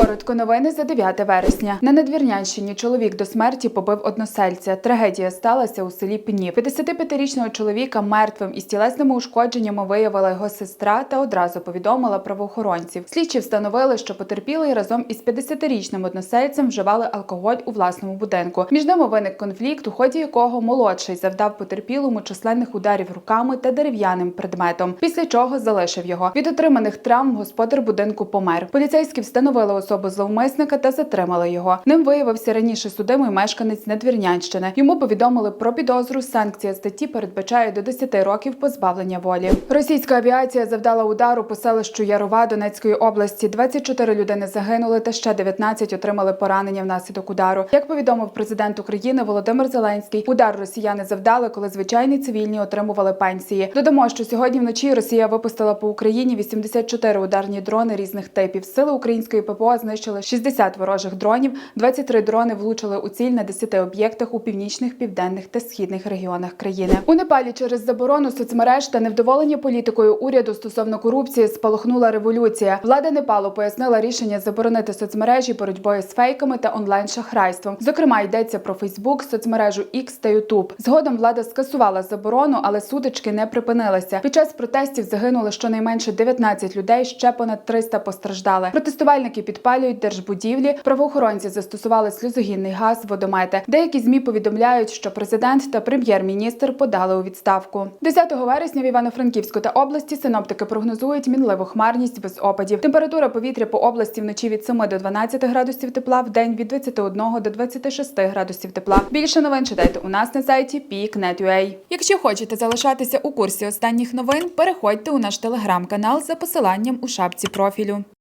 Коротко новини за 9 вересня. На Надвірнянщині чоловік до смерті побив односельця. Трагедія сталася у селі Пнів. 55-річного чоловіка мертвим із тілесними ушкодженнями виявила його сестра та одразу повідомила правоохоронців. Слідчі встановили, що потерпілий разом із 50-річним односельцем вживали алкоголь у власному будинку. Між ними виник конфлікт, у ході якого молодший завдав потерпілому численних ударів руками та дерев'яним предметом, після чого залишив його. Від отриманих травм господар будинку помер. Поліцейські встановили особу зловмисника та затримали його. Ним виявився раніше судимий мешканець Надвірнянщини. Йому повідомили про підозру. Санкція статті передбачає до 10 років позбавлення волі. Російська авіація завдала удару по селищу Ярова Донецької області. 24 людини загинули та ще 19 отримали поранення внаслідок удару. Як повідомив президент України Володимир Зеленський, удар росіяни завдали, коли звичайні цивільні отримували пенсії. Додамо, що сьогодні вночі Росія випустила по Україні 84 ударні дрони різних типів. Сили української ППО знищили 60 ворожих дронів, 23 дрони влучили у ціль на 10 об'єктах у північних, південних та східних регіонах країни. У Непалі через заборону соцмереж та невдоволення політикою уряду стосовно корупції спалахнула революція. Влада Непалу пояснила рішення заборонити соцмережі боротьбою з фейками та онлайн-шахрайством. Зокрема, йдеться про Фейсбук, соцмережу X та YouTube. Згодом влада скасувала заборону, але сутички не припинилися. Під час протестів загинули щонайменше 19 людей, ще понад 300 постраждали. Протестувальники підпалюють держбудівлі. Правоохоронці застосували сльозогінний газ, водомети. Деякі змі повідомляють, що президент та прем'єр-міністр подали у відставку. 10 вересня в Івано-Франківську та області синоптики прогнозують мінливу хмарність без опадів. Температура повітря по області вночі від 7 до 12 градусів тепла, в день від 21 до 26 градусів тепла. Більше новин читайте у нас на сайті peaknet.ua. Якщо хочете залишатися у курсі останніх новин, переходьте у наш телеграм-канал за посиланням у шапці профілю.